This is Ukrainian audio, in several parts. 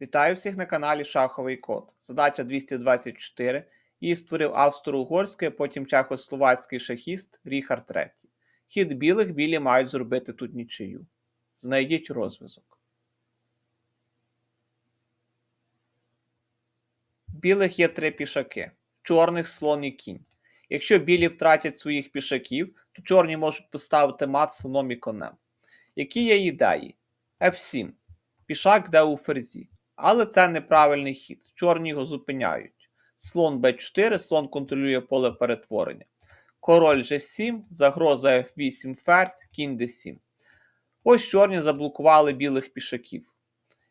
Вітаю всіх на каналі Шаховий Код. Задача 224. Її створив австро-угорський, а потім чехословацький шахіст Ріхард III. Хід білих білі мають зробити тут нічию. Знайдіть розв'язок. Білих є три пішаки. Чорних слон і кінь. Якщо білі втратять своїх пішаків, то чорні можуть поставити мат слоном і конем. Які є ідеї? F7. Пішак йде у ферзі. Але це неправильний хід. Чорні його зупиняють. Слон b4, слон контролює поле перетворення. Король g7, загроза f8 ферзь, кінь d7. Ось чорні заблокували білих пішаків.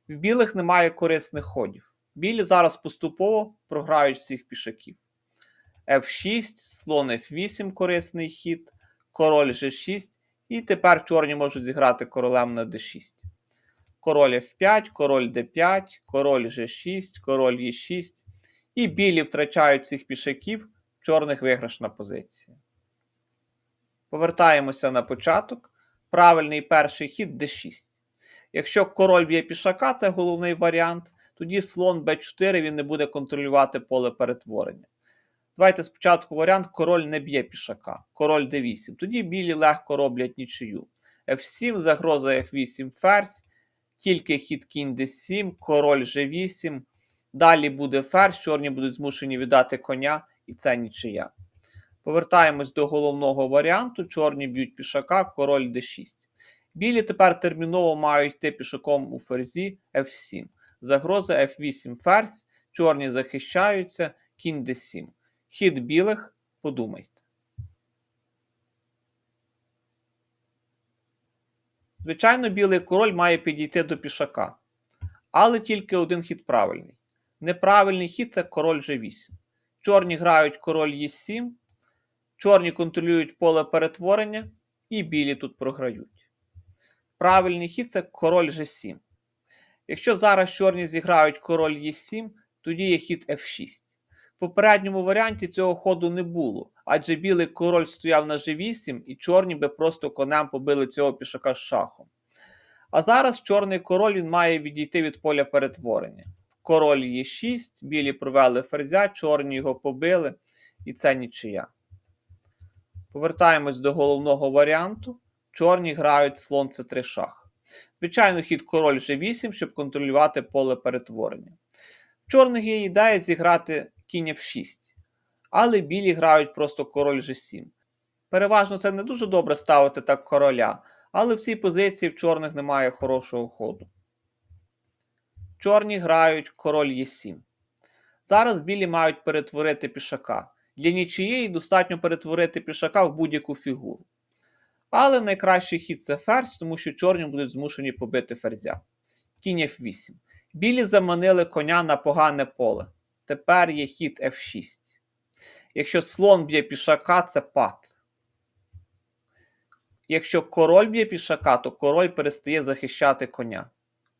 В білих немає корисних ходів. Білі зараз поступово програють всіх пішаків. F6, слон F8 корисний хід, король G6, і тепер чорні можуть зіграти королем на D6. Король F5, король D5, король G6, король E6. І білі втрачають цих пішаків, чорних виграшна позиція. Повертаємося на початок. Правильний перший хід D6. Якщо король б'є пішака, це головний варіант, тоді слон b4 він не буде контролювати поле перетворення. Давайте спочатку варіант король не б'є пішака, король d8. Тоді білі легко роблять нічию. F7, загроза F8 ферзь, тільки хід кінь d7, король g8. Далі буде ферзь, чорні будуть змушені віддати коня, і це нічия. Повертаємось до головного варіанту. Чорні б'ють пішака, король d6. Білі тепер терміново мають йти пішаком у ферзі F7. Загроза F8 ферзь, чорні захищаються, кінь d7. Хід білих, подумайте. Звичайно, білий король має підійти до пішака. Але тільки один хід правильний. Неправильний хід це король G8. Чорні грають король Е7, чорні контролюють поле перетворення, і білі тут програють. Правильний хід це король G7. Якщо зараз чорні зіграють король Е7, тоді є хід F6. В попередньому варіанті цього ходу не було, адже білий король стояв на G8 і чорні би просто конем побили цього пішака з шахом. А зараз чорний король він має відійти від поля перетворення. Король Е6, білі провели ферзя, чорні його побили, і це нічия. Повертаємось до головного варіанту. Чорні грають слон c3 шах. Звичайно, хід король G8, щоб контролювати поле перетворення. В чорних є ідея зіграти кінь F6. Але білі грають просто король G7. Переважно це не дуже добре ставити так короля, але в цій позиції в чорних немає хорошого ходу. Чорні грають король Е7. Зараз білі мають перетворити пішака. Для нічиєї достатньо перетворити пішака в будь-яку фігуру. Але найкращий хід це ферзь, тому що чорні будуть змушені побити ферзя. Кінь F8. Білі заманили коня на погане поле. Тепер є хід F6. Якщо слон б'є пішака, це пад. Якщо король б'є пішака, то король перестає захищати коня.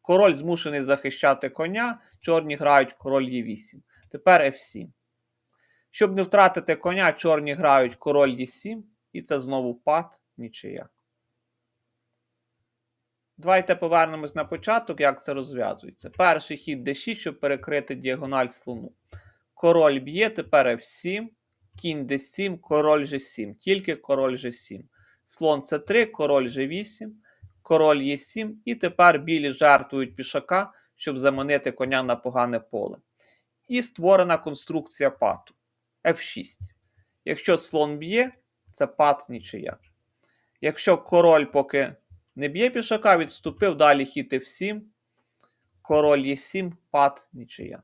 Король змушений захищати коня, чорні грають король Е8. Тепер F7. Щоб не втратити коня, чорні грають король Е7, і це знову пад, нічия. Давайте повернемось на початок, як це розв'язується. Перший хід d6, щоб перекрити діагональ слону. Король б'є, тепер F7, кінь d7, король G7, тільки король G7. Слон c3, король G8, король Е7, і тепер білі жертвують пішака, щоб заманити коня на погане поле. І створена конструкція пату F6. Якщо слон б'є, це пат нічия. Якщо король поки не б'є пішака, відступив, далі хід F7, король Е7, пат нічия.